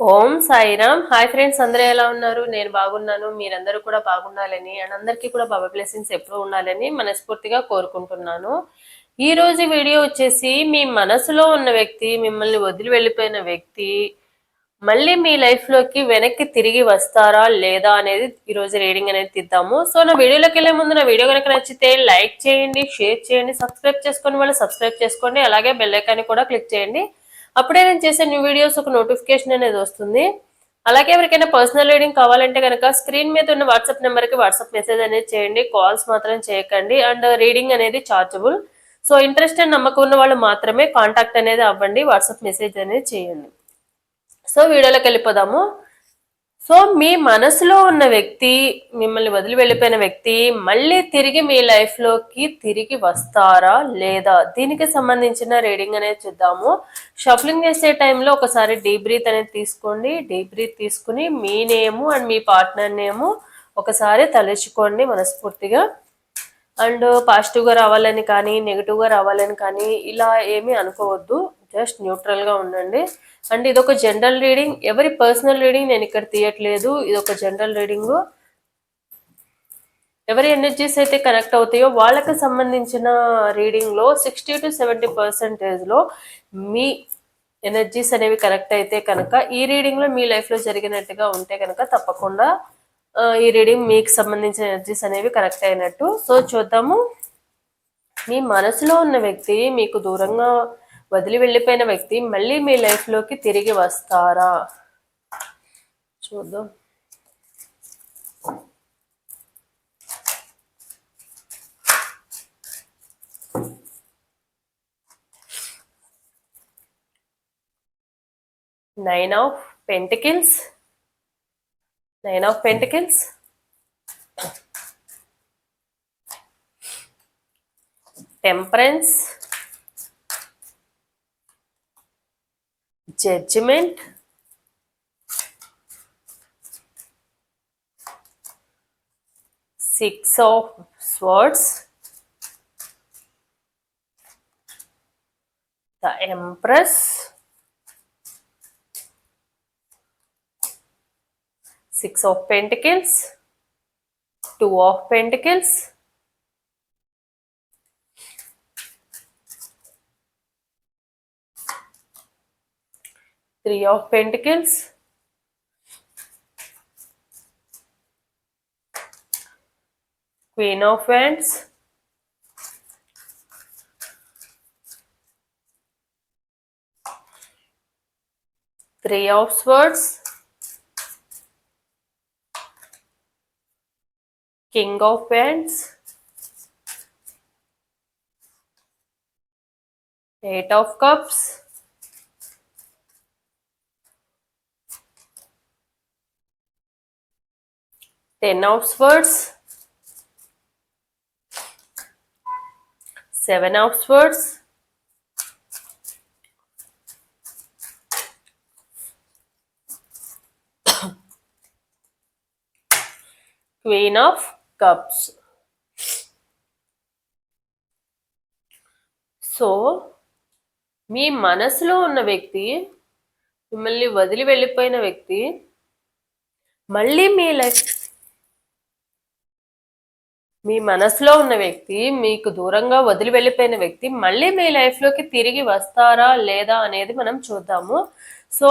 ఓం Sairam. Hi friends అందరూ ఎలా ఉన్నారు? నేను బాగున్నాను. మీరందరూ కూడా బాగుండాలని అండ్ అందరికీ కూడా బాబా బ్లెస్సింగ్స్ ఎప్పుడు ఉండాలని మనస్ఫూర్తిగా కోరుకుంటున్నాను. ఈ రోజు వీడియో వచ్చేసి మీ మనసులో ఉన్న వ్యక్తి మిమ్మల్ని వదిలి వెళ్ళిపోయిన వ్యక్తి మళ్ళీ మీ లైఫ్లోకి వెనక్కి తిరిగి వస్తారా లేదా అనేది ఈ రోజు రీడింగ్ అనేది తీద్దాము. సో నా వీడియోలోకి వెళ్ళే ముందు నా వీడియో కనుక నచ్చితే లైక్ చేయండి షేర్ చేయండి సబ్స్క్రైబ్ చేసుకొని వాళ్ళు సబ్స్క్రైబ్ చేసుకోండి. అలాగే బెల్లైకాన్ని కూడా క్లిక్ చేయండి. అప్పుడే నేను చేసే న్యూ వీడియోస్ ఒక నోటిఫికేషన్ అనేది వస్తుంది. అలాగే ఎవరికైనా పర్సనల్ రీడింగ్ కావాలంటే కనుక స్క్రీన్ మీద ఉన్న వాట్సాప్ నెంబర్కి వాట్సాప్ మెసేజ్ అనేది చేయండి. కాల్స్ మాత్రం చేయకండి. అండ్ రీడింగ్ అనేది చార్జబుల్ సో ఇంట్రెస్ట్ అండ్ నమ్మకం ఉన్న వాళ్ళు మాత్రమే కాంటాక్ట్ అనేది అవ్వండి. వాట్సాప్ మెసేజ్ అనేది చేయండి. సో వీడియోలోకి వెళ్ళిపోదాము. సో మీ మనసులో ఉన్న వ్యక్తి మిమ్మల్ని వదిలి వెళ్ళిపోయిన వ్యక్తి మళ్ళీ తిరిగి మీ లైఫ్లోకి తిరిగి వస్తారా లేదా? దీనికి సంబంధించిన రీడింగ్ అనేది చూద్దాము. షఫలింగ్ చేసే టైంలో ఒకసారి డీప్ బ్రీత్ అనేది తీసుకోండి. డీప్ బ్రీత్ తీసుకుని మీ నేము అండ్ మీ పార్ట్నర్ నేము ఒకసారి తలుచుకోండి మనస్ఫూర్తిగా. అండ్ పాజిటివ్గా రావాలని కానీ నెగిటివ్గా రావాలని కానీ ఇలా ఏమీ అనుకోవద్దు. జస్ట్ న్యూట్రల్గా ఉండండి. అండ్ ఇదొక జనరల్ రీడింగ్. ఎవరి పర్సనల్ రీడింగ్ నేను ఇక్కడ తీయట్లేదు. ఇది ఒక జనరల్ రీడింగు. ఎవరి ఎనర్జీస్ అయితే కనెక్ట్ అవుతాయో వాళ్ళకి సంబంధించిన రీడింగ్లో సిక్స్టీ టు సెవెంటీ పర్సెంటేజ్లో మీ ఎనర్జీస్ అనేవి కనెక్ట్ అయితే కనుక ఈ రీడింగ్లో మీ లైఫ్లో జరిగినట్టుగా ఉంటే కనుక తప్పకుండా ఈ రీడింగ్ మీకు సంబంధించిన ఎనర్జీస్ అనేవి కనెక్ట్ అయినట్టు. సో చూద్దాము. మీ మనసులో ఉన్న వ్యక్తి మీకు దూరంగా వదిలి వెళ్ళిపోయిన వ్యక్తి మళ్ళీ మీ లైఫ్లోకి తిరిగి వస్తారా? చూద్దాం. Nine of pentacles nine of pentacles temperance judgment. Six of swords. The empress. Six of pentacles. Two of pentacles Three of Pentacles. Queen of Wands. Three of Swords. King of Wands. Eight of Cups. Ten of Swords, Seven of Queen of Cups. So మీ మనసులో ఉన్న వ్యక్తి మిమ్మల్ని వదిలి వెళ్ళిపోయిన వ్యక్తి మళ్ళీ మీ life మీ మనసులో ఉన్న వ్యక్తి మీకు దూరంగా వదిలి వెళ్ళిపోయిన వ్యక్తి మళ్ళీ మీ లైఫ్లోకి తిరిగి వస్తారా లేదా అనేది మనం చూద్దాము. సో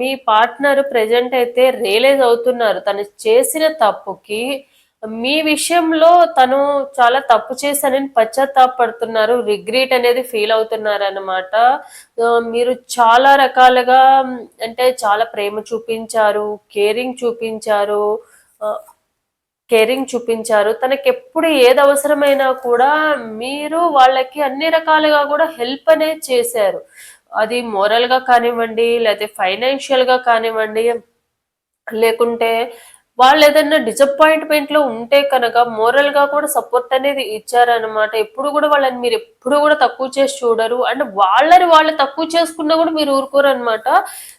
మీ పార్ట్నర్ ప్రజెంట్ అయితే రియలైజ్ అవుతున్నారు తను చేసిన తప్పుకి. మీ విషయంలో తను చాలా తప్పు చేశానని పశ్చాత్తాపడుతున్నారు రిగ్రెట్ అనేది ఫీల్ అవుతున్నారు అనమాట మీరు చాలా రకాలుగా అంటే చాలా ప్రేమ చూపించారు కేరింగ్ చూపించారు. కేరింగ్ చూపించారు. తనకి ఎప్పుడు ఏది అవసరమైనా కూడా మీరు వాళ్ళకి అన్ని రకాలుగా కూడా హెల్ప్ అనేది చేశారు. అది మోరల్గా కానివ్వండి లేకపోతే ఫైనాన్షియల్గా కానివ్వండి లేకుంటే వాళ్ళు ఏదైనా డిసప్పాయింట్మెంట్లో ఉంటే కనుక మోరల్గా కూడా సపోర్ట్ అనేది ఇచ్చారనమాట ఎప్పుడు కూడా వాళ్ళని మీరు ఎప్పుడు కూడా తక్కువ చేసి చూడరు. అండ్ వాళ్ళని వాళ్ళు తక్కువ చేసుకున్నా కూడా మీరు ఊరుకోరు అనమాట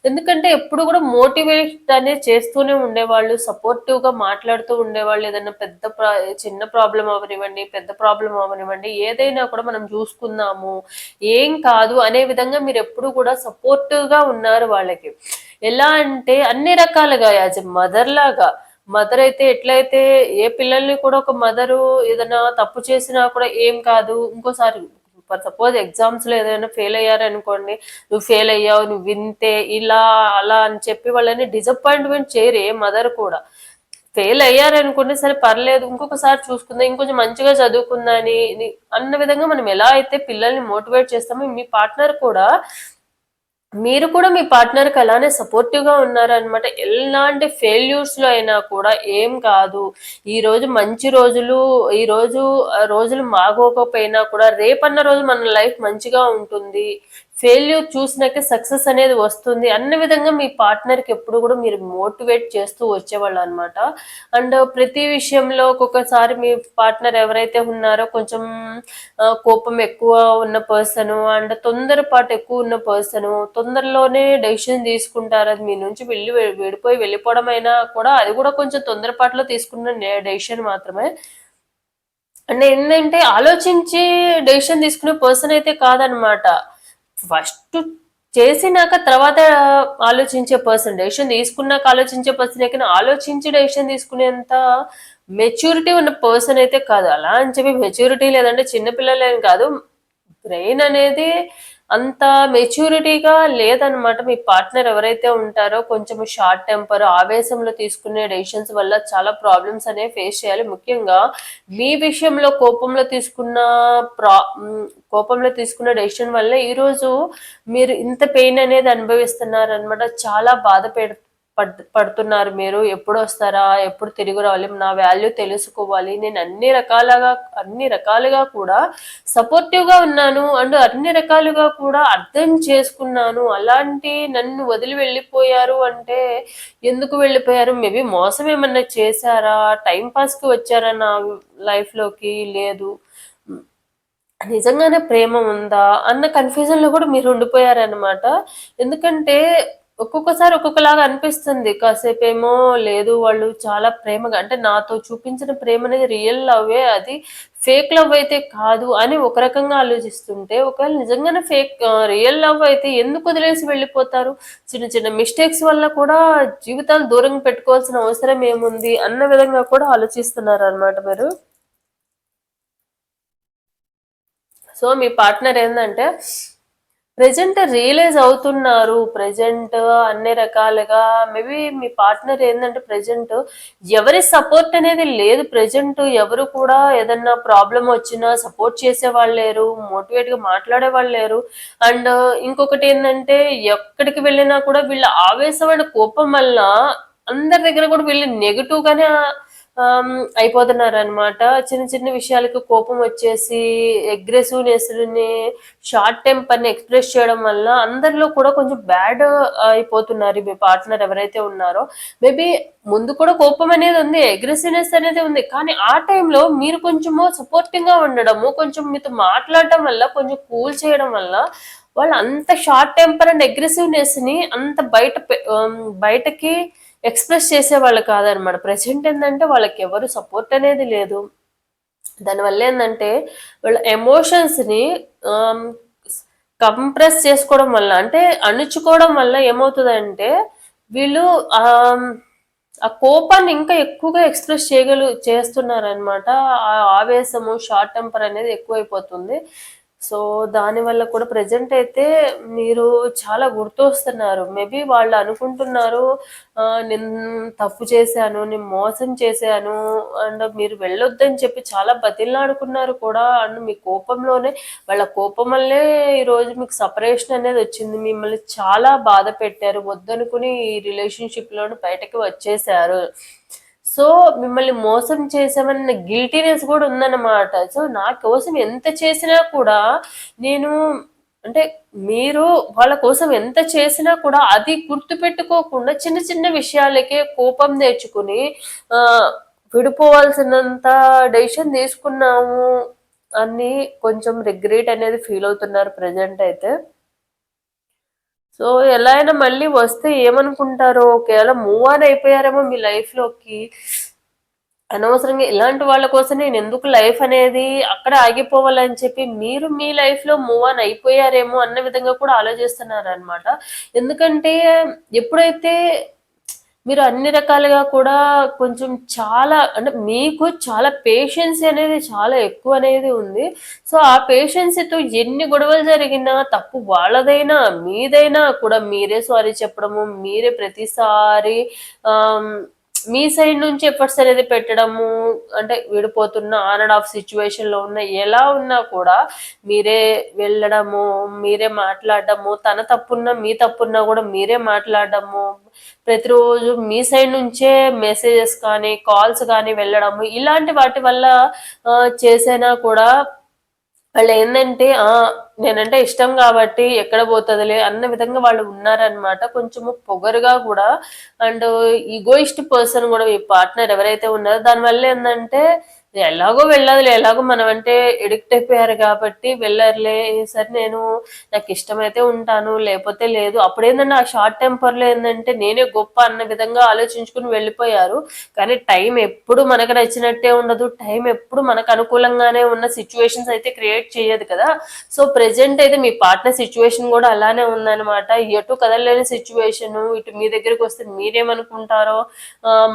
ఎందుకంటే ఎప్పుడు కూడా మోటివేట్ అనేది చేస్తూనే ఉండేవాళ్ళు సపోర్టివ్గా మాట్లాడుతూ ఉండేవాళ్ళు. ఏదైనా పెద్ద చిన్న ప్రాబ్లం అవనివ్వండి పెద్ద ప్రాబ్లం అవనివ్వండి ఏదైనా కూడా మనం చూసుకుందాము ఏం కాదు అనే విధంగా మీరు ఎప్పుడు కూడా సపోర్టివ్గా ఉన్నారు వాళ్ళకి. ఎలా అంటే అన్ని రకాలుగా యాజ్ మదర్ లాగా మదర్ అయితే ఎట్లయితే ఏ పిల్లల్ని కూడా ఒక మదరు ఏదైనా తప్పు చేసినా కూడా ఏం కాదు. ఇంకోసారి ఫర్ సపోజ్ ఎగ్జామ్స్లో ఏదైనా ఫెయిల్ అయ్యారనుకోండి నువ్వు ఫెయిల్ అయ్యావు నువ్వు వింతే ఇలా అలా అని చెప్పి వాళ్ళని డిసప్పాయింట్మెంట్ చేయరు ఏ మదర్ కూడా. ఫెయిల్ అయ్యారనుకోండి సరే పర్లేదు ఇంకొకసారి చూసుకుందాం ఇంకొంచెం మంచిగా చదువుకుందని అన్న విధంగా మనం ఎలా అయితే పిల్లల్ని మోటివేట్ చేస్తామో మీ పార్ట్నర్ కూడా మీరు కూడా మీ పార్ట్నర్కి అలానే సపోర్టివ్గా ఉన్నారనమాట ఎలాంటి ఫెయిల్యూర్స్లో అయినా కూడా ఏం కాదు. ఈ రోజు మంచి రోజులు ఈ రోజు రోజులు మాగోకపోయినా కూడా రేపన్న రోజు మన లైఫ్ మంచిగా ఉంటుంది. ఫెయిల్యూర్ చూసినాక సక్సెస్ అనేది వస్తుంది. అన్న విధంగా మీ పార్ట్నర్కి ఎప్పుడు కూడా మీరు మోటివేట్ చేస్తూ వచ్చేవాళ్ళు అనమాట అండ్ ప్రతి విషయంలో ఒక్కొక్కసారి మీ పార్ట్నర్ ఎవరైతే ఉన్నారో కొంచెం కోపం ఎక్కువ ఉన్న పర్సన్ అండ్ తొందరపాటు ఎక్కువ ఉన్న పర్సన్ తొందరలోనే డెసిషన్ తీసుకుంటారు. అది మీ నుంచి వెళ్ళి విడిపోయి వెళ్ళిపోవడం అయినా కూడా అది కూడా కొంచెం తొందరపాటులో తీసుకున్న డెసిషన్ మాత్రమే. అంటే ఏంటంటే ఆలోచించి డెసిషన్ తీసుకునే పర్సన్ అయితే కాదనమాట ఫస్ట్ చేసినాక తర్వాత ఆలోచించే పర్సన్ డెసిషన్ తీసుకున్నాక ఆలోచించే పర్సన్ కానీ ఆలోచించి డెసిషన్ తీసుకునేంత మెచ్యూరిటీ ఉన్న పర్సన్ అయితే కాదు. అలా అని చెప్పి మెచ్యూరిటీ లేదంటే చిన్నపిల్లలేని కాదు. బ్రెయిన్ అనేది అంత మెచ్యూరిటీగా లేదనమాట మీ పార్ట్నర్ ఎవరైతే ఉంటారో కొంచెం షార్ట్ టెంపర్ ఆవేశంలో తీసుకునే డెసిషన్స్ వల్ల చాలా ప్రాబ్లమ్స్ అనేవి ఫేస్ చేయాలి. ముఖ్యంగా మీ విషయంలో కోపంలో తీసుకున్న ప్రా కోపంలో తీసుకున్న డెసిషన్ వల్ల ఈరోజు మీరు ఇంత పెయిన్ అనేది అనుభవిస్తున్నారు అనమాట చాలా బాధ పడుతున్నారు మీరు? ఎప్పుడు వస్తారా? ఎప్పుడు తిరిగి రావాలి? నా వాల్యూ తెలుసుకోవాలి. నేను అన్ని రకాలుగా అన్ని రకాలుగా కూడా సపోర్టివ్గా ఉన్నాను అండ్ అన్ని రకాలుగా కూడా అర్థం చేసుకున్నాను. అలాంటి నన్ను వదిలి వెళ్ళిపోయారు అంటే ఎందుకు వెళ్ళిపోయారు? మేబీ మోసం ఏమన్నా చేశారా? టైం పాస్కి వచ్చారా నా లైఫ్లోకి లేదు. నిజంగానే ప్రేమ ఉందా? అన్న కన్ఫ్యూజన్లో కూడా మీరు ఉండిపోయారనమాట ఎందుకంటే ఒక్కొక్కసారి ఒక్కొక్కలాగా అనిపిస్తుంది. కాసేపేమో లేదు వాళ్ళు చాలా ప్రేమగా అంటే నాతో చూపించిన ప్రేమ అనేది రియల్ లవ్వే అది ఫేక్ లవ్ అయితే కాదు అని ఒక రకంగా ఆలోచిస్తుంటే ఒకవేళ నిజంగానే ఫేక్ రియల్ లవ్ అయితే ఎందుకు వదిలేసి వెళ్ళిపోతారు? చిన్న చిన్న మిస్టేక్స్ వల్ల కూడా జీవితాలు దూరంగా పెట్టుకోవాల్సిన అవసరం ఏముంది? అన్న విధంగా కూడా ఆలోచిస్తున్నారు అనమాట మీరు. సో మీ పార్ట్నర్ ఏంటంటే ప్రజెంట్ రియలైజ్ అవుతున్నారు. ప్రజెంట్ అన్ని రకాలుగా మేబీ మీ పార్ట్నర్ ఏంటంటే ప్రజెంట్ ఎవరి సపోర్ట్ అనేది లేదు. ప్రజెంట్ ఎవరు కూడా ఏదన్నా ప్రాబ్లం వచ్చినా సపోర్ట్ చేసే వాళ్ళు లేరు మోటివేట్గా మాట్లాడే వాళ్ళు లేరు. అండ్ ఇంకొకటి ఏంటంటే ఎక్కడికి వెళ్ళినా కూడా వీళ్ళ ఆవేశమైన కోపం వల్ల అందరి దగ్గర కూడా వీళ్ళు నెగిటివ్ గానే అయిపోతున్నారు అనమాట చిన్న చిన్న విషయాలకు కోపం వచ్చేసి అగ్రెసివ్నెస్ని షార్ట్ టెంపర్ని ఎక్స్ప్రెస్ చేయడం వల్ల అందరిలో కూడా కొంచెం బ్యాడ్ అయిపోతున్నారు. మీ పార్ట్నర్ ఎవరైతే ఉన్నారో మేబీ ముందు కూడా కోపం అనేది ఉంది అగ్రెసివ్నెస్ అనేది ఉంది. కానీ ఆ టైంలో మీరు కొంచెము సపోర్టింగ్గా ఉండడము కొంచెం మీతో మాట్లాడటం వల్ల కొంచెం కూల్ చేయడం వల్ల వాళ్ళు అంత షార్ట్ టెంపర్ అండ్ అగ్రెసివ్నెస్ని అంత బయట బయటకి ఎక్స్ప్రెస్ చేసే వాళ్ళు కాదనమాట. ప్రజెంట్ ఏంటంటే వాళ్ళకి ఎవరు సపోర్ట్ అనేది లేదు. దానివల్ల ఏంటంటే వాళ్ళ ఎమోషన్స్ని కంప్రెస్ చేసుకోవడం వల్ల అంటే అణుచుకోవడం వల్ల ఏమవుతుందంటే వీళ్ళు ఆ కోపాన్ని ఇంకా ఎక్కువగా ఎక్స్ప్రెస్ చేయగలు చేస్తున్నారనమాట. ఆ ఆవేశము షార్ట్ టెంపర్ అనేది ఎక్కువైపోతుంది. సో దానివల్ల కూడా ప్రజెంట్ అయితే మీరు చాలా గుర్తొస్తున్నారు. మేబీ వాళ్ళు అనుకుంటున్నారు నేను తప్పు చేశాను నేను మోసం చేశాను అండ్ మీరు వెళ్ళొద్దని చెప్పి చాలా బతిలాడుకున్నారు కూడా అండ్ మీ కోపంలోనే వాళ్ళ కోపం వల్లే ఈరోజు మీకు సపరేషన్ అనేది వచ్చింది. మిమ్మల్ని చాలా బాధ పెట్టారు. వద్దనుకుని ఈ రిలేషన్షిప్లోని బయటకి వచ్చేసారు. సో మిమ్మల్ని మోసం చేసామన్న గిల్టీనెస్ కూడా ఉందన్నమాట. సో నా కోసం ఎంత చేసినా కూడా నేను అంటే మీరు వాళ్ళ కోసం ఎంత చేసినా కూడా అది గుర్తు పెట్టుకోకుండా చిన్న చిన్న విషయాలకే కోపం నేర్చుకుని విడిపోవాల్సినంత డెసిషన్ తీసుకున్నాము అని కొంచెం రిగ్రెట్ అనేది ఫీల్ అవుతున్నారు ప్రజెంట్ అయితే. సో ఎలా అయినా మళ్ళీ వస్తే ఏమనుకుంటారో ఒకవేళ మూవ్ ఆన్ అయిపోయారేమో మీ లైఫ్లోకి అనవసరంగా ఇలాంటి వాళ్ళ కోసం నేను ఎందుకు లైఫ్ అనేది అక్కడ ఆగిపోవాలని చెప్పి మీరు మీ లైఫ్లో మూవ్ ఆన్ అయిపోయారేమో అన్న విధంగా కూడా ఆలోచిస్తున్నారు అనమాట ఎందుకంటే ఎప్పుడైతే మీరు అన్ని రకాలుగా కూడా కొంచెం చాలా అంటే మీకు చాలా పేషెన్స్ అనేది చాలా ఎక్కువ అనేది ఉంది. సో ఆ పేషెన్స్తో ఎన్ని గొడవలు జరిగినా తప్పు వాళ్ళదైనా మీదైనా కూడా మీరే సారీ చెప్పడము మీరే ప్రతిసారి మీ సైడ్ నుంచి ఎఫర్ట్స్ అనేది పెట్టడము అంటే విడిపోతున్న ఆన్ అండ్ ఆఫ్ సిచ్యువేషన్లో ఉన్న ఎలా ఉన్నా కూడా మీరే వెళ్ళడము మీరే మాట్లాడడము తన తప్పున్నా మీ తప్పున్నా కూడా మీరే మాట్లాడడము ప్రతిరోజు మీ సైడ్ నుంచే మెసేజెస్ కానీ కాల్స్ కానీ వెళ్ళడము ఇలాంటి వాటి వల్ల చేసైనా కూడా వాళ్ళు ఏంటంటే ఆ నేనంటే ఇష్టం కాబట్టి ఎక్కడ పోతుందిలే అన్న విధంగా వాళ్ళు ఉన్నారనమాట కొంచెము పొగరుగా కూడా. అండ్ ఈగోయిస్ట్ పర్సన్ కూడా ఈ పార్ట్నర్ ఎవరైతే ఉన్నారో దానివల్ల ఏంటంటే ఎలాగో వెళ్ళదులే. ఎలాగో మనం అంటే ఎడిక్ట్ అయిపోయారు కాబట్టి వెళ్ళర్లే. సరే నేను నాకు ఇష్టమైతే ఉంటాను లేకపోతే లేదు. అప్పుడు ఏంటంటే ఆ షార్ట్ టెంపర్లో ఏంటంటే నేనే గొప్ప అన్న విధంగా ఆలోచించుకుని వెళ్ళిపోయారు. కానీ టైం ఎప్పుడు మనకు నచ్చినట్టే ఉండదు. టైం ఎప్పుడు మనకు అనుకూలంగానే ఉన్న సిచ్యువేషన్స్ అయితే క్రియేట్ చేయదు కదా. సో ప్రెసెంట్ అయితే మీ పార్ట్నర్ సిచ్యువేషన్ కూడా అలానే ఉందన్నమాట. ఎటు కదలలేని సిచ్యువేషన్ ఇటు మీ దగ్గరికి వస్తే మీరేమనుకుంటారో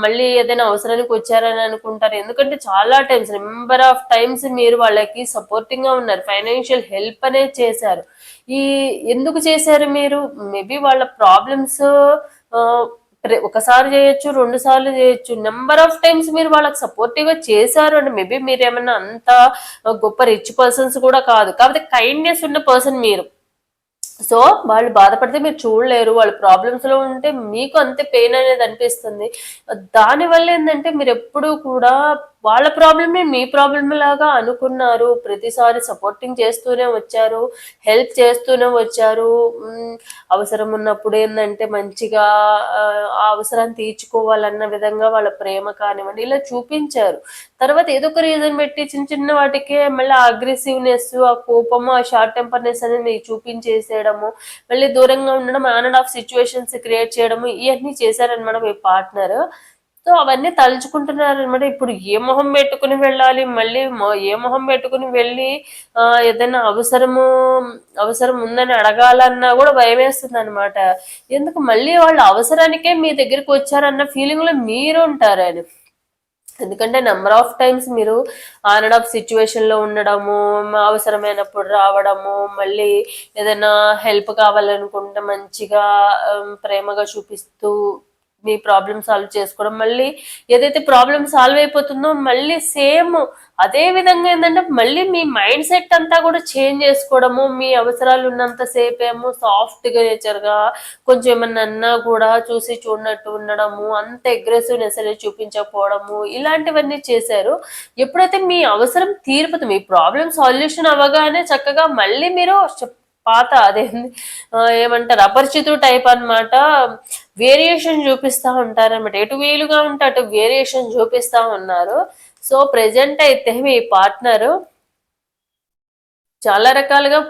మళ్ళీ ఏదైనా అవసరానికి వచ్చారని అనుకుంటారు. ఎందుకంటే చాలా టైమ్స్ నెంబర్ ఆఫ్ టైమ్స్ మీరు వాళ్ళకి సపోర్టింగ్గా ఉన్నారు. ఫైనాన్షియల్ హెల్ప్ అనేది చేశారు. ఈ ఎందుకు చేశారు మీరు? మేబీ వాళ్ళ ప్రాబ్లమ్స్ ఒకసారి చేయొచ్చు రెండు సార్లు చేయొచ్చు. నెంబర్ ఆఫ్ టైమ్స్ మీరు వాళ్ళకి సపోర్టివ్గా చేశారు అండి మేబీ మీరు ఏమన్నా అంత గొప్ప రిచ్ పర్సన్స్ కూడా కాదు. కాకపోతే కైండ్నెస్ ఉన్న పర్సన్ మీరు. సో వాళ్ళు బాధపడితే మీరు చూడలేరు. వాళ్ళ ప్రాబ్లమ్స్లో ఉంటే మీకు అంతే పెయిన్ అనేది అనిపిస్తుంది. దానివల్ల ఏంటంటే మీరు ఎప్పుడూ కూడా వాళ్ళ ప్రాబ్లమే మీ ప్రాబ్లమ్ లాగా అనుకున్నారు. ప్రతిసారి సపోర్టింగ్ చేస్తూనే వచ్చారు. హెల్ప్ చేస్తూనే వచ్చారు. అవసరం ఉన్నప్పుడు ఏంటంటే మంచిగా ఆ అవసరాన్ని తీర్చుకోవాలన్న విధంగా వాళ్ళ ప్రేమ కానివ్వండి ఇలా చూపించారు. తర్వాత ఏదో ఒక రీజన్ పెట్టి చిన్న చిన్న వాటికే మళ్ళీ అగ్రెసివ్నెస్ ఆ కోపము ఆ షార్ట్ టెంపర్నెస్ అనేది చూపించేసేయడము మళ్ళీ దూరంగా ఉండడం on and off situations create చేయడము ఇవన్నీ చేశారనమాట మీ పార్ట్నర్ సో అవన్నీ తలుచుకుంటున్నారు అనమాట ఇప్పుడు ఏ మొహం పెట్టుకుని వెళ్ళాలి? మళ్ళీ ఏ మొహం పెట్టుకుని వెళ్ళి ఏదైనా అవసరము అవసరం ఉందని అడగాలన్నా కూడా భయం వేస్తుంది అనమాట ఎందుకు? మళ్ళీ వాళ్ళు అవసరానికే మీ దగ్గరికి వచ్చారన్న ఫీలింగ్లో మీరు ఉంటారు ఆయన ఎందుకంటే నెంబర్ ఆఫ్ టైమ్స్ మీరు ఆన్ అండ్ ఆఫ్ సిచ్యువేషన్లో ఉండడము అవసరమైనప్పుడు రావడము మళ్ళీ ఏదైనా హెల్ప్ కావాలనుకుంటే మంచిగా ప్రేమగా చూపిస్తూ మీ ప్రాబ్లమ్ సాల్వ్ చేసుకోవడం. మళ్ళీ ఏదైతే ప్రాబ్లమ్ సాల్వ్ అయిపోతుందో మళ్ళీ సేమ్ అదే విధంగా ఏంటంటే మళ్ళీ మీ మైండ్ సెట్ అంతా కూడా చేంజ్ చేసుకోవడము. మీ అవసరాలు ఉన్నంత సేపు ఏమో సాఫ్ట్గా నేచర్గా కొంచెం ఏమన్నా అన్నా కూడా చూసి చూడనట్టు ఉండడము అంత అగ్రెసివ్నెస్ అనేది చూపించకపోవడము ఇలాంటివన్నీ చేశారు. ఎప్పుడైతే మీ అవసరం తీరిపోతుంది మీ ప్రాబ్లం సాల్యూషన్ అవ్వగానే చక్కగా మళ్ళీ మీరు పాత అదే ఏమంటారు? అపరిచితుడు టైప్ అనమాట వేరియేషన్ చూపిస్తూ ఉంటారనమాట ఎటు వీలుగా ఉంటే అటు వేరియేషన్ చూపిస్తూ ఉన్నారు. సో ప్రజెంట్ అయితే మీ పార్ట్నరు చాలా రకాలుగా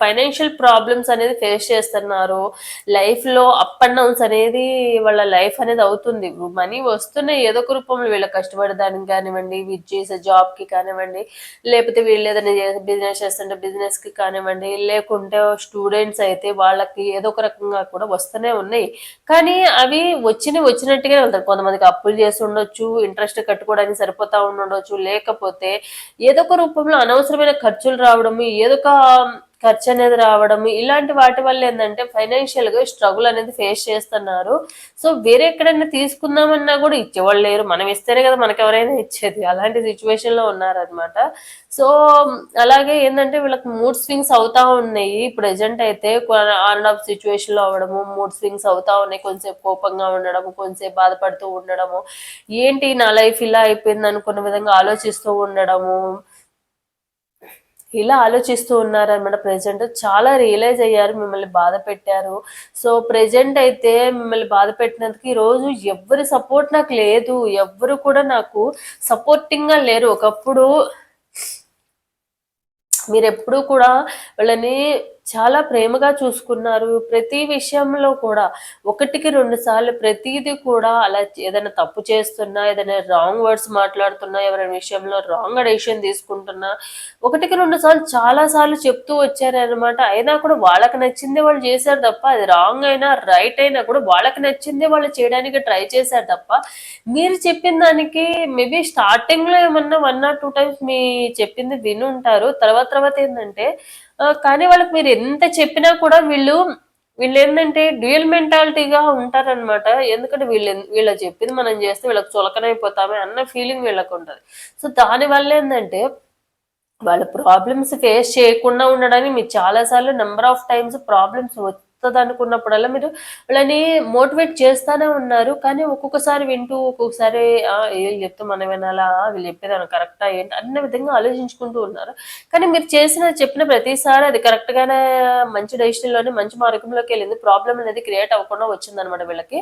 ఫైనాన్షియల్ ప్రాబ్లమ్స్ అనేది ఫేస్ చేస్తున్నారు. లైఫ్లో అప్ అండ్ డౌన్స్ అనేది వాళ్ళ లైఫ్ అనేది అవుతుంది. మనీ వస్తున్నాయి ఏదో ఒక రూపంలో వీళ్ళ కష్టపడడానికి కానివ్వండి వీళ్ళు చేసే జాబ్కి కానివ్వండి లేకపోతే వీళ్ళు ఏదైనా బిజినెస్ చేస్తుంటే బిజినెస్కి కానివ్వండి లేకుంటే స్టూడెంట్స్ అయితే వాళ్ళకి ఏదో ఒక రకంగా కూడా వస్తూనే ఉన్నాయి. కానీ అవి వచ్చినవి వచ్చినట్టుగానే వెళ్తారు. కొంతమందికి అప్పులు చేసి ఉండొచ్చు ఇంట్రెస్ట్ కట్టుకోవడానికి సరిపోతా ఉండొచ్చు లేకపోతే ఏదో ఒక రూపంలో అనవసరమైన ఖర్చులు రావడము ఏదో ఒక ఖర్చు అనేది రావడం ఇలాంటి వాటి వల్ల ఏంటంటే ఫైనాన్షియల్గా స్ట్రగుల్ అనేది ఫేస్ చేస్తున్నారు. సో వేరే ఎక్కడైనా తీసుకుందామన్నా కూడా ఇచ్చేవాళ్ళు లేరు. మనం ఇస్తేనే కదా మనకు ఎవరైనా ఇచ్చేది. అలాంటి సిచ్యువేషన్లో ఉన్నారనమాట సో అలాగే ఏంటంటే వీళ్ళకి మూడ్ స్వింగ్స్ అవుతా ఉన్నాయి. ప్రజెంట్ అయితే ఆన్ ఆఫ్ సిచ్యువేషన్లో అవ్వడము మూడ్ స్వింగ్స్ అవుతా ఉన్నాయి. కొంచెంసేపు కోపంగా ఉండడము కొంచెంసేపు బాధపడుతూ ఉండడము. ఏంటి నా లైఫ్ ఇలా అయిపోయింది అనుకున్న విధంగా ఆలోచిస్తూ ఉండడము. ఇలా ఆలోచిస్తూ ఉన్నారనమాట ప్రజెంట్ చాలా రియలైజ్ అయ్యారు మిమ్మల్ని బాధ పెట్టారు. సో ప్రజెంట్ అయితే మిమ్మల్ని బాధ పెట్టినందుకు ఈరోజు ఎవరి సపోర్ట్ నాకు లేదు. ఎవ్వరు కూడా నాకు సపోర్టింగ్గా లేరు. ఒకప్పుడు మీరు ఎప్పుడు కూడా వాళ్ళని చాలా ప్రేమగా చూసుకున్నారు. ప్రతి విషయంలో కూడా ఒకటికి రెండు సార్లు ప్రతిదీ కూడా అలా ఏదైనా తప్పు చేస్తున్నా ఏదైనా రాంగ్ వర్డ్స్ మాట్లాడుతున్నా ఎవరైనా విషయంలో రాంగ్ డెసిషన్ తీసుకుంటున్నా ఒకటికి రెండు సార్లు చాలా సార్లు చెప్తూ వచ్చారనమాట అయినా కూడా వాళ్ళకి నచ్చింది వాళ్ళు చేశారు తప్ప అది రాంగ్ అయినా రైట్ అయినా కూడా వాళ్ళకి నచ్చింది వాళ్ళు చేయడానికి ట్రై చేశారు తప్ప మీరు చెప్పిన దానికి మేబీ స్టార్టింగ్లో ఏమన్నా వన్ ఆర్ టూ టైమ్స్ మీ చెప్పింది వినుంటారు. తర్వాత తర్వాత ఏంటంటే కానీ వాళ్ళకి మీరు ఎంత చెప్పినా కూడా వీళ్ళు వీళ్ళు ఏంటంటే డ్యూయల్ మెంటాలిటీగా ఉంటారనమాట ఎందుకంటే వీళ్ళు వీళ్ళ చెప్పింది మనం చేస్తే వీళ్ళకి చులకనైపోతామే అన్న ఫీలింగ్ వీళ్ళకు ఉంటుంది. సో దానివల్ల ఏంటంటే వాళ్ళ ప్రాబ్లమ్స్ ఫేస్ చేయకుండా ఉండడానికి మీరు చాలాసార్లు నెంబర్ ఆఫ్ టైమ్స్ ప్రాబ్లమ్స్ వస్తుంది అనుకున్నప్పుడల్లా మీరు వాళ్ళని మోటివేట్ చేస్తానే ఉన్నారు. కానీ ఒక్కొక్కసారి వింటూ ఒక్కొక్కసారి వీళ్ళు చెప్తే మనం వినాలా? వీళ్ళు చెప్పేది కరెక్టా? ఏంటి? అన్న విధంగా ఆలోచించుకుంటూ ఉన్నారు. కానీ మీరు చేసిన చెప్పిన ప్రతిసారి అది కరెక్ట్గానే మంచి డెసిషన్లోనే మంచి మార్గంలోకి వెళ్ళింది. ప్రాబ్లం అనేది క్రియేట్ అవ్వకుండా వచ్చిందనమాట వీళ్ళకి.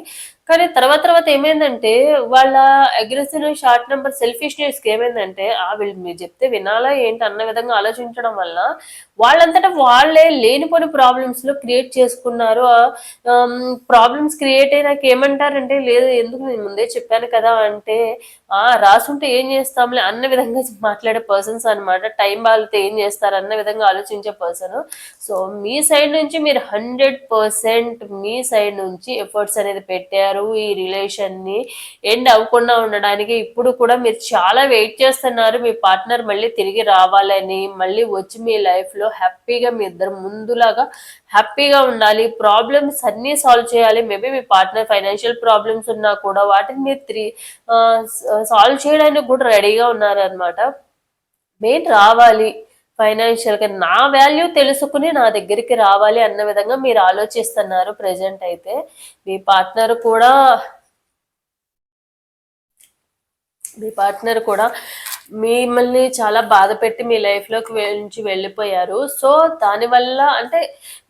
కానీ తర్వాత తర్వాత ఏమైందంటే వాళ్ళ అగ్రెసివ్ షార్ట్ నెంబర్ సెల్ఫిష్నెస్కి ఏమైందంటే ఆ వీళ్ళు మీరు చెప్తే వినాలా? ఏంటి? అన్న విధంగా ఆలోచించడం వల్ల వాళ్ళంతటా వాళ్ళే లేనిపోని ప్రాబ్లమ్స్లో క్రియేట్ చేసుకున్నారు. ప్రాబ్లమ్స్ క్రియేట్ అయినాక ఏమంటారంటే లేదు ఎందుకు నేను ముందే చెప్పాను కదా అంటే ఆ రాసుంటే ఏం చేస్తాంలే అన్న విధంగా మాట్లాడే పర్సన్స్ అన్నమాట. టైం బాగితే ఏం చేస్తారు అన్న విధంగా ఆలోచించే పర్సన్ సో మీ సైడ్ నుంచి మీరు హండ్రెడ్ పర్సెంట్ మీ సైడ్ నుంచి ఎఫర్ట్స్ అనేది పెట్టారు ఈ రిలేషన్ని ఎండ్ అవ్వకుండా ఉండడానికి ఇప్పుడు కూడా మీరు చాలా వెయిట్ చేస్తున్నారు. మీ పార్ట్నర్ మళ్ళీ తిరిగి రావాలని మళ్ళీ వచ్చి మీ లైఫ్లో హ్యాపీగా మీ ఇద్దరు ముందులాగా హ్యాపీగా ఉండాలి ప్రాబ్లమ్స్ అన్నీ సాల్వ్ చేయాలి. మేబీ మీ పార్ట్నర్ ఫైనాన్షియల్ ప్రాబ్లమ్స్ ఉన్నా కూడా వాటిని మీరు త్రీ సాల్వ్ చేయడానికి కూడా రెడీగా ఉన్నారనమాట మెయిన్ రావాలి ఫైనాన్షియల్గా. నా వాల్యూ తెలుసుకుని నా దగ్గరికి రావాలి అన్న విధంగా మీరు ఆలోచిస్తున్నారు ప్రెసెంట్ అయితే. మీ పార్ట్నర్ కూడా మీ పార్ట్నర్ కూడా మిమ్మల్ని చాలా బాధ పెట్టి మీ లైఫ్లోకి నుంచి వెళ్ళిపోయారు. సో దానివల్ల అంటే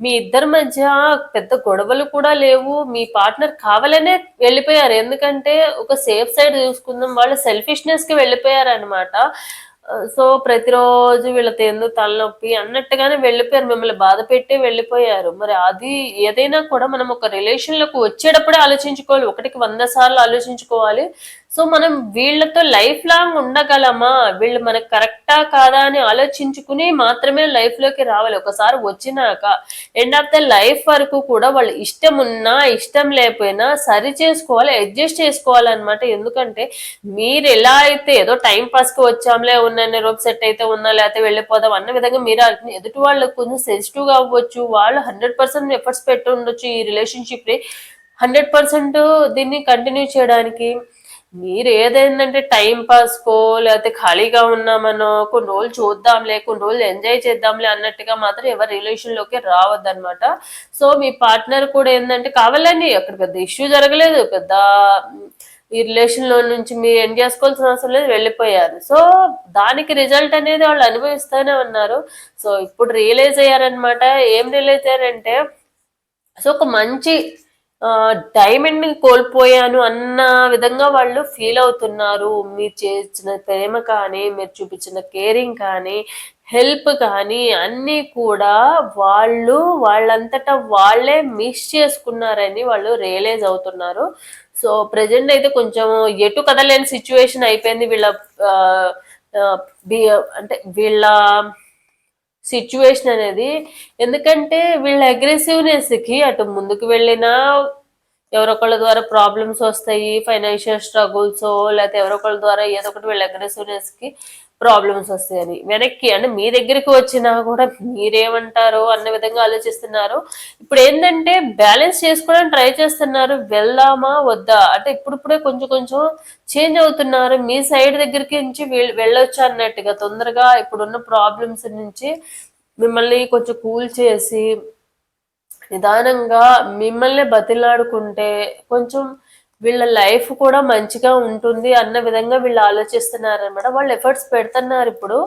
మీ ఇద్దరి మధ్య పెద్ద గొడవలు కూడా లేవు. మీ పార్ట్నర్ కావాలనే వెళ్ళిపోయారు. ఎందుకంటే ఒక సేఫ్ సైడ్ చూసుకుందాం వాళ్ళు సెల్ఫిష్నెస్కి వెళ్ళిపోయారు అనమాట సో ప్రతిరోజు వీళ్ళతో ఎందుకు తలనొప్పి అన్నట్టుగానే వెళ్ళిపోయారు. మిమ్మల్ని బాధ పెట్టి వెళ్ళిపోయారు. మరి అది ఏదైనా కూడా మనం ఒక రిలేషన్లోకి వచ్చేటప్పుడే ఆలోచించుకోవాలి. ఒకటికి వంద సార్లు ఆలోచించుకోవాలి. సో మనం వీళ్ళతో లైఫ్ లాంగ్ ఉండగలమా? వీళ్ళు మనకు కరెక్టా కాదా అని ఆలోచించుకుని మాత్రమే లైఫ్లోకి రావాలి. ఒకసారి వచ్చినాక ఎండ్ ఆఫ్ ద లైఫ్ వరకు కూడా వాళ్ళు ఇష్టం ఉన్నా ఇష్టం లేకపోయినా సరి చేసుకోవాలి అడ్జస్ట్ చేసుకోవాలన్నమాట. ఎందుకంటే మీరు ఎలా అయితే ఏదో టైం పాస్కి వచ్చాంలే ఉన్న రూప్ సెట్ అయితే ఉన్నా లేకపోతే వెళ్ళిపోదాం అన్న విధంగా మీరు ఎదుటి వాళ్ళకు కొంచెం సెన్సిటివ్గా అవ్వచ్చు. వాళ్ళు హండ్రెడ్ పర్సెంట్ ఎఫర్ట్స్ పెట్టి ఉండొచ్చు ఈ రిలేషన్షిప్ని. హండ్రెడ్ పర్సెంట్ దీన్ని కంటిన్యూ చేయడానికి. మీరు ఏదైందంటే టైం పాస్కో లేకపోతే ఖాళీగా ఉన్నామనో కొన్ని రోజులు చూద్దాంలే కొన్ని రోజులు ఎంజాయ్ చేద్దాంలే అన్నట్టుగా మాత్రం ఎవరి రిలేషన్లోకి రావద్దన్నమాట. సో మీ పార్ట్నర్ కూడా ఏంటంటే కావాలని అక్కడ పెద్ద ఇష్యూ జరగలేదు పెద్ద ఈ రిలేషన్లో నుంచి మీరు ఎండ్ చేసుకోవాల్సిన అవసరం లేదు వెళ్ళిపోయారు. సో దానికి రిజల్ట్ అనేది వాళ్ళు అనుభవిస్తూనే ఉన్నారు. సో ఇప్పుడు రియలైజ్ అయ్యారనమాట ఏం రియలైజ్ అయ్యారంటే సో ఒక మంచి డైమండ్ని కోల్పోయాను అన్న విధంగా వాళ్ళు ఫీల్ అవుతున్నారు. మీరు చేసిన ప్రేమ కానీ మీరు చూపించిన కేరింగ్ కానీ హెల్ప్ కానీ అన్నీ కూడా వాళ్ళు వాళ్ళంతటా వాళ్ళే మిస్ చేసుకున్నారని వాళ్ళు రియలైజ్ అవుతున్నారు. సో ప్రజెంట్ అయితే కొంచెం ఎటు కదలేని సిచ్యువేషన్ అయిపోయింది. వీళ్ళ అంటే వీళ్ళ సిచ్యువేషన్ అనేది. ఎందుకంటే వీళ్ళ అగ్రెసివ్నెస్కి అటు ముందుకు వెళ్ళినా ఎవరొకళ్ళ ద్వారా ప్రాబ్లమ్స్ వస్తాయి ఫైనాన్షియల్ స్ట్రగుల్స్ లేకపోతే ఎవరొకళ్ళ ద్వారా ఏదో ఒకటి వీళ్ళ అగ్రెసివ్నెస్కి ప్రాబ్లమ్స్ వస్తాయని. వెనక్కి అంటే మీ దగ్గరికి వచ్చినా కూడా మీరేమంటారో అన్న విధంగా ఆలోచిస్తున్నారు. ఇప్పుడు ఏంటంటే బ్యాలెన్స్ చేసుకోవడానికి ట్రై చేస్తున్నారు. వెళ్దామా వద్దా? అంటే ఇప్పుడిప్పుడే కొంచెం కొంచెం చేంజ్ అవుతున్నారు. మీ సైడ్ దగ్గరికి నుంచి వెళ్- వెళ్ళొచ్చు అన్నట్టుగా తొందరగా ఇప్పుడున్న ప్రాబ్లమ్స్ నుంచి మిమ్మల్ని కొంచెం కూల్ చేసి నిదానంగా మిమ్మల్ని బతిలాడుకుంటే కొంచెం వీళ్ళ లైఫ్ కూడా మంచిగా ఉంటుంది అన్న విధంగా వీళ్ళు ఆలోచిస్తున్నారు అనమాట వాళ్ళు ఎఫర్ట్స్ పెడుతున్నారు ఇప్పుడు.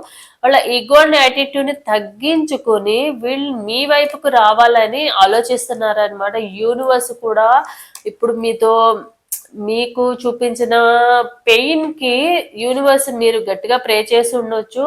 వాళ్ళ ఈగో అండ్ యాటిట్యూడ్ని తగ్గించుకొని వీళ్ళు మీ వైపుకు రావాలని ఆలోచిస్తున్నారు అనమాట యూనివర్స్ కూడా ఇప్పుడు మీతో మీకు చూపించిన పెయిన్కి యూనివర్స్ మీరు గట్టిగా ప్రే చేసి ఉండొచ్చు.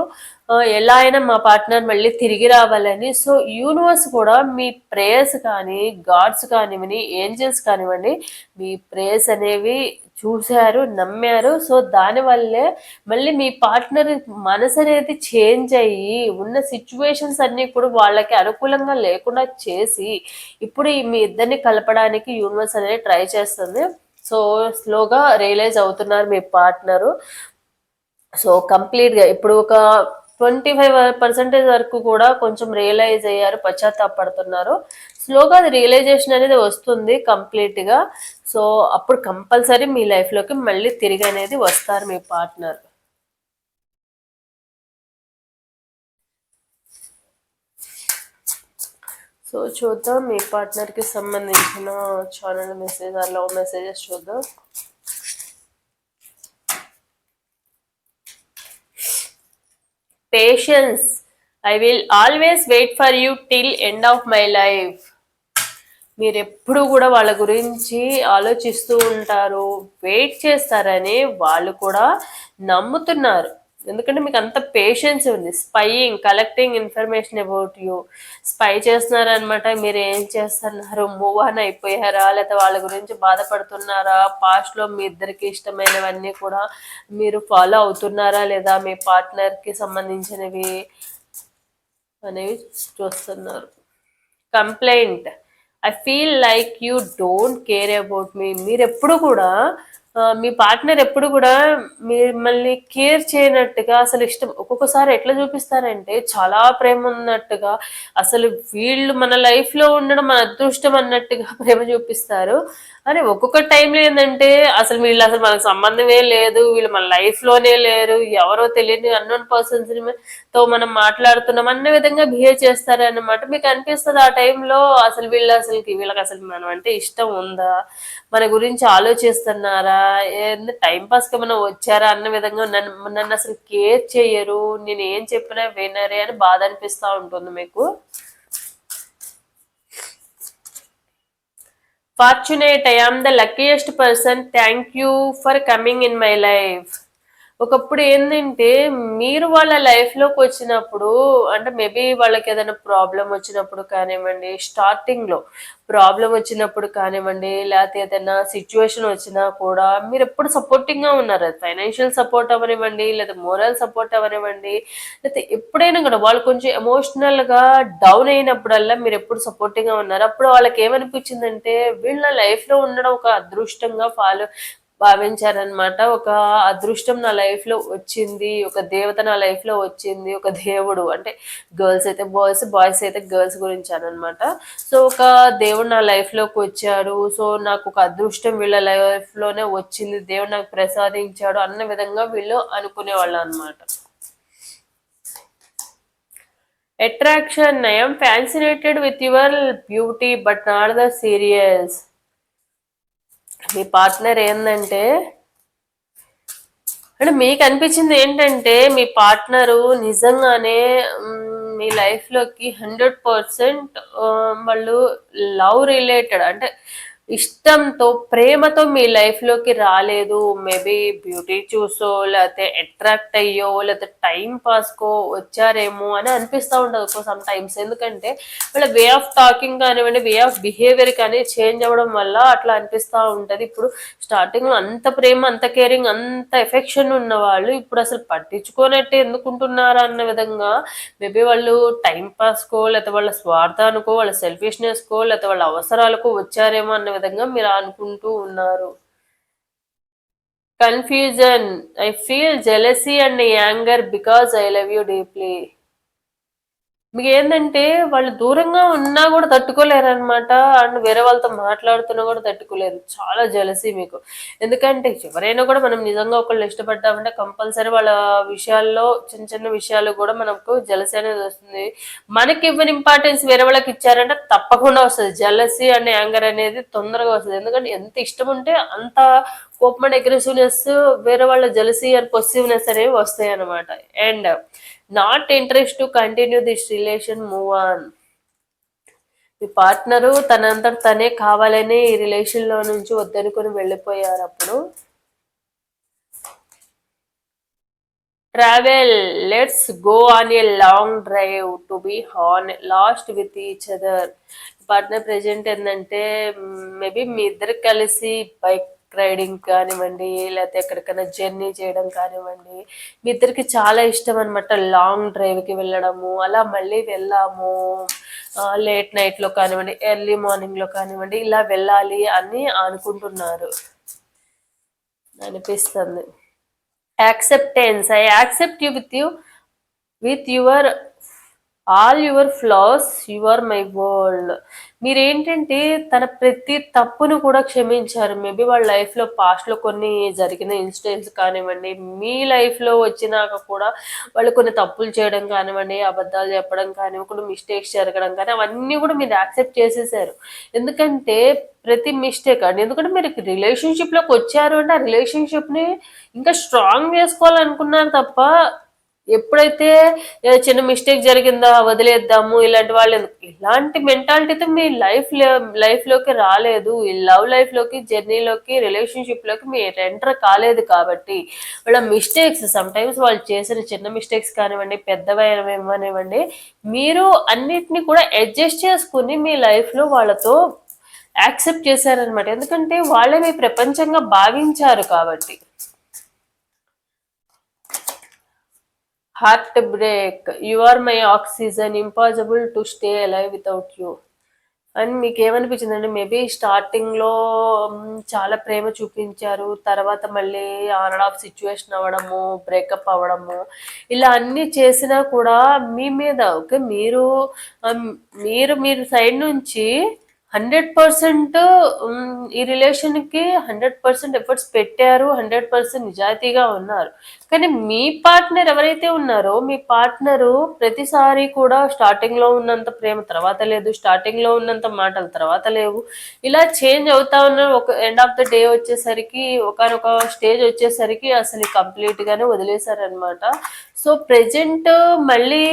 ఎలా అయినా మా పార్ట్నర్ మళ్ళీ తిరిగి రావాలని. సో యూనివర్స్ కూడా మీ ప్రేయర్స్ కానీ గాడ్స్ కానివ్వండి ఏంజల్స్ కానివ్వండి మీ ప్రేయర్స్ అనేవి చూశారు నమ్మారు. సో దానివల్లే మళ్ళీ మీ పార్ట్నర్ మనసు అనేది చేంజ్ అయ్యి ఉన్న సిచ్యువేషన్స్ అన్నీ కూడా వాళ్ళకి అనుకూలంగా లేకుండా చేసి ఇప్పుడు మీ ఇద్దరిని కలపడానికి యూనివర్స్ అనేది ట్రై చేస్తుంది. సో స్లోగా రియలైజ్ అవుతున్నారు మీ పార్ట్నరు. సో కంప్లీట్గా ఇప్పుడు ఒక ట్వంటీ ఫైవ్ పర్సెంటేజ్ వరకు కూడా కొంచెం రియలైజ్ అయ్యారు పశ్చాత్తాపడుతున్నారు. స్లోగా అది రియలైజేషన్ అనేది వస్తుంది కంప్లీట్గా. సో అప్పుడు కంపల్సరీ మీ లైఫ్లోకి మళ్ళీ తిరిగి అనేది వస్తారు మీ పార్ట్నర్. సో చూద్దాం మీ పార్ట్నర్కి సంబంధించిన ఛానల్ మెసేజ్ ఆ లవ్ మెసేజెస్ చూద్దాం. Patience I will always wait for you till end of my life మీరు ఎప్పుడు కూడా వాళ్ళ గురించి ఆలోచిస్తూ ఉంటారు వెయిట్ చేస్తారని వాళ్ళు కూడా నమ్ముతున్నారు. ఎందుకంటే మీకు అంత పేషెన్స్ ఉంది. Spying collecting information about you spy చేస్తున్నారనమాట మీరు ఏం చేస్తున్నారు? మూవ్ ఆన్ అయిపోయారా? లేకపోతే వాళ్ళ గురించి బాధపడుతున్నారా? పాస్ట్లో మీ ఇద్దరికి ఇష్టమైనవన్నీ కూడా మీరు ఫాలో అవుతున్నారా? లేదా మీ పార్ట్నర్కి సంబంధించినవి అనేవి చూస్తున్నారు. Complaint I feel like you don't care about మీ మీరు ఎప్పుడు కూడా మీ పార్ట్నర్ ఎప్పుడు కూడా మిమ్మల్ని కేర్ చేయనట్టుగా అసలు ఇష్టం ఒక్కొక్కసారి ఎట్లా చూపిస్తారంటే చాలా ప్రేమ ఉన్నట్టుగా అసలు వీళ్ళు మన లైఫ్లో ఉండడం మన అదృష్టం అన్నట్టుగా ప్రేమ చూపిస్తారు. అని ఒక్కొక్క టైంలో ఏంటంటే అసలు వీళ్ళు అసలు మనకు సంబంధమే లేదు వీళ్ళు మన లైఫ్లోనే లేరు ఎవరో తెలియని అన్నోన్ పర్సన్స్తో మనం మాట్లాడుతున్నాం అన్న విధంగా బిహేవ్ చేస్తారు అన్నమాట మీకు అనిపిస్తుంది ఆ టైంలో అసలు వీళ్ళు అసలుకి వీళ్ళకి అసలు మనం అంటే ఇష్టం ఉందా? మన గురించి ఆలోచిస్తున్నారా? టైం పాస్కి మనం వచ్చారా? అన్న విధంగా నన్ను నన్ను అసలు కేర్ చేయరు. నేను ఏం చెప్పినా వినరే అని బాధ అనిపిస్తా ఉంటుంది మీకు. Fortunate I am the luckiest person thank you for coming in my life ఒకప్పుడు ఏంటంటే మీరు వాళ్ళ లైఫ్లోకి వచ్చినప్పుడు అంటే మేబీ వాళ్ళకి ఏదైనా ప్రాబ్లం వచ్చినప్పుడు కానివ్వండి స్టార్టింగ్లో ప్రాబ్లం వచ్చినప్పుడు కానివ్వండి లేకపోతే ఏదైనా సిచ్యువేషన్ వచ్చినా కూడా మీరు ఎప్పుడు సపోర్టింగ్గా ఉన్నారు. ఫైనాన్షియల్ సపోర్ట్ అవనివ్వండి లేదా మోరల్ సపోర్ట్ అవనివ్వండి లేకపోతే ఎప్పుడైనా కూడా వాళ్ళు కొంచెం ఎమోషనల్గా డౌన్ అయినప్పుడల్లా మీరు ఎప్పుడు సపోర్టింగ్గా ఉన్నారు. అప్పుడు వాళ్ళకి ఏమనిపించిందంటే వీళ్ళ లైఫ్లో ఉండడం ఒక అదృష్టంగా ఫాలో భావించారనమాట ఒక అదృష్టం నా లైఫ్లో వచ్చింది ఒక దేవత నా లైఫ్లో వచ్చింది ఒక దేవుడు. అంటే గర్ల్స్ అయితే బాయ్స్ బాయ్స్ అయితే గర్ల్స్ గురించి అనమాట సో ఒక దేవుడు నా లైఫ్లోకి వచ్చాడు. సో నాకు ఒక అదృష్టం వీళ్ళ లైఫ్లోనే వచ్చింది. దేవుడు నాకు ప్రసాదించాడు అన్న విధంగా వీళ్ళు అనుకునేవాళ్ళు అనమాట attraction I'm fascinated with your beauty but not the serious me partner ఏంటంటే అంటే మీకు అనిపించింది ఏంటంటే మీ పార్ట్నరు నిజంగానే మీ లైఫ్లోకి హండ్రెడ్ పర్సెంట్ వాళ్ళు లవ్ రిలేటెడ్ అంటే ఇష్టంతో ప్రేమతో మీ లైఫ్లోకి రాలేదు. మేబీ బ్యూటీ చూసో లేకపోతే అట్రాక్ట్ అయ్యో లేకపోతే టైం పాస్కో వచ్చారేమో అని అనిపిస్తూ ఉంటుంది సమ్ టైమ్స్. ఎందుకంటే వాళ్ళ వే ఆఫ్ టాకింగ్ కానివ్వండి వే ఆఫ్ బిహేవియర్ కానీ చేంజ్ అవ్వడం వల్ల అట్లా అనిపిస్తూ ఉంటుంది. ఇప్పుడు స్టార్టింగ్లో అంత ప్రేమ అంత కేరింగ్ అంత ఎఫెక్షన్ ఉన్న వాళ్ళు ఇప్పుడు అసలు పట్టించుకోనట్టే ఎందుకుంటున్నారా అన్న విధంగా మేబీ వాళ్ళు టైం పాస్కో లేకపోతే వాళ్ళ స్వార్థానికో వాళ్ళ సెల్ఫిష్నెస్కో లేకపోతే వాళ్ళ అవసరాలకో వచ్చారేమో అన్న విధంగా మీరు అనుకుంటూ ఉన్నారు. Confusion I feel jealousy and anger because I love you deeply మీకు ఏంటంటే వాళ్ళు దూరంగా ఉన్నా కూడా తట్టుకోలేరు అనమాట అండ్ వేరే వాళ్ళతో మాట్లాడుతున్నా కూడా తట్టుకోలేరు. చాలా జలసి మీకు. ఎందుకంటే ఎవరైనా కూడా మనం నిజంగా ఒకళ్ళు ఇష్టపడ్డామంటే కంపల్సరీ వాళ్ళ విషయాల్లో చిన్న చిన్న విషయాలు కూడా మనకు జలసి అనేది వస్తుంది. మనకి ఇవ్వని ఇంపార్టెన్స్ వేరే వాళ్ళకి ఇచ్చారంటే తప్పకుండా వస్తుంది. జలసి అండ్ యాంగర్ అనేది తొందరగా వస్తుంది. ఎందుకంటే ఎంత ఇష్టం ఉంటే అంత కోపం అండ్ అగ్రెసివ్నెస్ వేరే వాళ్ళ జలసీ అండ్ పొసివ్నెస్ అనేవి వస్తాయి అనమాట and not interest to continue this relation move on me partner తనంతట తనే కావాలని ఈ రిలేషన్లో నుంచి వద్దనుకొని వెళ్ళిపోయారు అప్పుడు. Travel let's go on a long drive to be Han lost with each other partner present ఏంటంటే మేబీ మీ ఇద్దరు కలిసి బైక్ రైడింగ్ కానివ్వండి లేకపోతే ఎక్కడికైనా జర్నీ చేయడం కానివ్వండి మీ ఇద్దరికి చాలా ఇష్టం అనమాట లాంగ్ డ్రైవ్కి వెళ్ళడము అలా మళ్ళీ వెళ్ళాము. లేట్ నైట్లో కానివ్వండి ఎర్లీ మార్నింగ్లో కానివ్వండి ఇలా వెళ్ళాలి అని అనుకుంటున్నారు. అనిపిస్తుంది. Acceptance I accept you with you with your all your flaws your my world మీరేంటంటే తన ప్రతి తప్పును కూడా క్షమించారు. మేబీ వాళ్ళ లైఫ్లో పాస్ట్లో కొన్ని జరిగిన ఇన్సిడెంట్స్ కానివ్వండి మీ లైఫ్లో వచ్చినాక కూడా వాళ్ళు కొన్ని తప్పులు చేయడం కానివ్వండి అబద్ధాలు చెప్పడం కానివ్వండి కొన్ని మిస్టేక్స్ జరగడం కానీ అవన్నీ కూడా మీరు యాక్సెప్ట్ చేసేసారు. ఎందుకంటే ప్రతి మిస్టేక్ అండి ఎందుకంటే మీరు రిలేషన్షిప్లోకి వచ్చారు అంటే ఆ రిలేషన్షిప్ని ఇంకా స్ట్రాంగ్ చేసుకోవాలనుకున్నారు తప్ప ఎప్పుడైతే చిన్న మిస్టేక్ జరిగిందా వదిలేద్దాము ఇలాంటి వాళ్ళు ఇలాంటి మెంటాలిటీతో మీ లైఫ్ లైఫ్లోకి రాలేదు. ఈ లవ్ లైఫ్లోకి జర్నీలోకి రిలేషన్షిప్లోకి మీ ఎంటర్ కాలేదు కాబట్టి వాళ్ళ మిస్టేక్స్ సమ్ టైమ్స్ వాళ్ళు చేసిన చిన్న మిస్టేక్స్ కానివ్వండి పెద్దవైనవివ్వనివ్వండి మీరు అన్నిటిని కూడా అడ్జస్ట్ చేసుకుని మీ లైఫ్లో వాళ్ళతో యాక్సెప్ట్ చేశారనమాట ఎందుకంటే వాళ్ళే మీ ప్రపంచంగా భావించారు కాబట్టి. Heartbreak you are my oxygen impossible to stay alive without you and మీకు ఏమనిపించిందంటే మేబీ స్టార్టింగ్లో చాలా ప్రేమ చూపించారు. తర్వాత మళ్ళీ ఆన్ ఆఫ్ సిచ్యువేషన్ అవ్వడము బ్రేకప్ అవ్వడము ఇలా అన్నీ చేసినా కూడా మీ మీద ఓకే మీరు మీరు మీరు సైడ్ నుంచి హండ్రెడ్ పర్సెంట్ ఈ రిలేషన్కి హండ్రెడ్ పర్సెంట్ ఎఫర్ట్స్ పెట్టారు హండ్రెడ్ పర్సెంట్ నిజాయితీగా ఉన్నారు. కానీ మీ పార్ట్నర్ ఎవరైతే ఉన్నారో మీ పార్ట్నరు ప్రతిసారి కూడా స్టార్టింగ్లో ఉన్నంత ప్రేమ తర్వాత లేదు స్టార్టింగ్లో ఉన్నంత మాటలు తర్వాత లేవు. ఇలా చేంజ్ అవుతా ఉన్నారు ఒక ఎండ్ ఆఫ్ ద డే వచ్చేసరికి ఒకనొక స్టేజ్ వచ్చేసరికి అసలు కంప్లీట్గానే వదిలేశారనమాట సో ప్రజెంట్ మళ్ళీ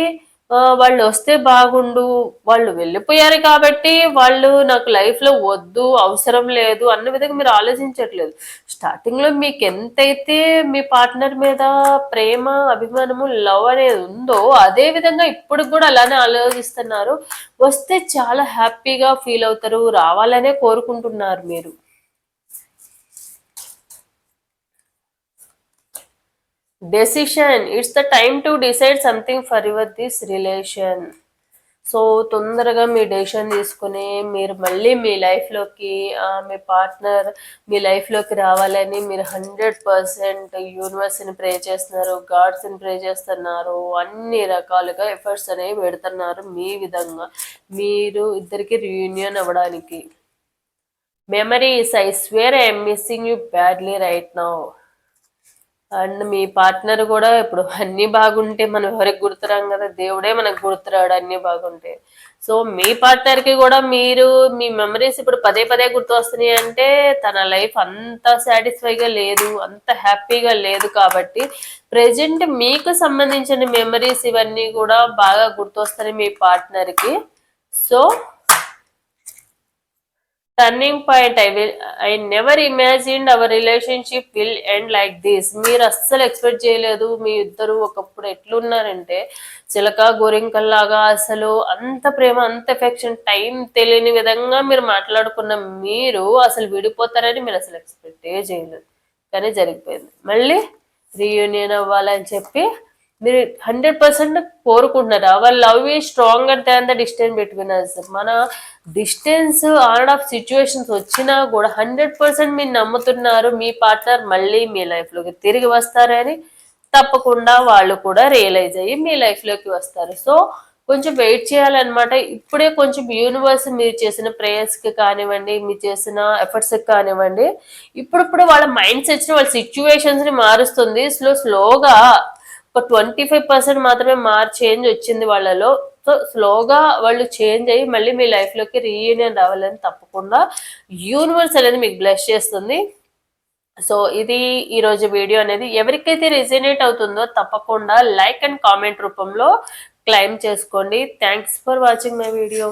వాళ్ళు వస్తే బాగుండు వాళ్ళు వెళ్ళిపోయారు కాబట్టి వాళ్ళు నాకు లైఫ్లో వద్దు అవసరం లేదు అన్న విధంగా మీరు ఆలోచించట్లేదు. స్టార్టింగ్లో మీకు ఎంతైతే మీ పార్ట్నర్ మీద ప్రేమ అభిమానము లవ్ అనేది ఉందో అదే విధంగా ఇప్పుడు కూడా అలానే ఆలోచిస్తున్నారు. వస్తే చాలా హ్యాపీగా ఫీల్ అవుతారు రావాలనే కోరుకుంటున్నారు మీరు. Decision it's the time to decide something for your this relation so తొందరగా మీ డెసిషన్ తీసుకుని మీరు మళ్ళీ మీ లైఫ్లోకి మీ పార్ట్నర్ మీ లైఫ్లోకి రావాలని మీరు హండ్రెడ్ పర్సెంట్ యూనివర్స్ని ప్రే చేస్తున్నారు గాడ్స్ని ప్రే చేస్తున్నారు అన్ని రకాలుగా ఎఫర్ట్స్ అనేవి పెడుతున్నారు మీ విధంగా. మీరు ఇద్దరికి రీయూనియన్ అవ్వడానికి. Memories I swear I'm missing you badly right now and me partner కూడా ఇప్పుడు అన్నీ బాగుంటే మనం ఎవరికి గుర్తురాం కదా దేవుడే మనకు గుర్తురాడు అన్నీ బాగుంటే. సో మీ పార్ట్నర్కి కూడా మీరు మీ మెమరీస్ ఇప్పుడు పదే పదే గుర్తు వస్తున్నాయి అంటే తన లైఫ్ అంత సాటిస్ఫైగా లేదు అంత హ్యాపీగా లేదు కాబట్టి ప్రజెంట్ మీకు సంబంధించిన మెమరీస్ ఇవన్నీ కూడా బాగా గుర్తొస్తాయి మీ పార్ట్నర్కి. So turning point I will I never imagined our relationship will end like this మీరు అస్సలు ఎక్స్పెక్ట్ చేయలేదు మీ ఇద్దరు ఒకప్పుడు ఎట్లున్నారంటే చిలక గోరింకల్లాగా అసలు అంత ప్రేమ అంత ఎఫెక్షన్ టైం తెలియని విధంగా మీరు మాట్లాడుకున్న మీరు అసలు విడిపోతారని మీరు అసలు ఎక్స్పెక్టే చేయలేదు. కానీ జరిగిపోయింది. మళ్ళీ రీయూనియన్ అవ్వాలని చెప్పి మీరు హండ్రెడ్ పర్సెంట్ కోరుకుంటున్నారు. Our love is stronger than the distance between us మన డిస్టెన్స్ ఆన్ ఆఫ్ సిచ్యువేషన్స్ వచ్చినా కూడా హండ్రెడ్ పర్సెంట్ మీరు నమ్ముతున్నారు. మీ పార్ట్నర్ మళ్ళీ మీ లైఫ్లోకి తిరిగి వస్తారని తప్పకుండా వాళ్ళు కూడా రియలైజ్ అయ్యి మీ లైఫ్లోకి వస్తారు. సో కొంచెం వెయిట్ చేయాలన్నమాట. ఇప్పుడే కొంచెం యూనివర్స్ మీరు చేసిన ప్రేయర్స్కి కానివ్వండి మీరు చేసిన ఎఫర్ట్స్కి కానివ్వండి ఇప్పుడిప్పుడు వాళ్ళ మైండ్ సెట్స్ని వాళ్ళ సిచ్యువేషన్స్ని మారుస్తుంది. స్లో స్లోగా ఒక ట్వంటీ ఫైవ్ పర్సెంట్ మాత్రమే మార్ చేంజ్ వచ్చింది వాళ్ళలో. సో స్లోగా వాళ్ళు చేంజ్ అయ్యి మళ్ళీ మీ లైఫ్లోకి రీయూనియన్ రావాలని తప్పకుండా యూనివర్స్ అనేది మీకు బ్లెస్ చేస్తుంది. సో ఇది ఈరోజు వీడియో అనేది. ఎవరికైతే రిజనేట్ అవుతుందో తప్పకుండా లైక్ అండ్ కామెంట్ రూపంలో క్లైమ్ చేసుకోండి. Thanks for watching my video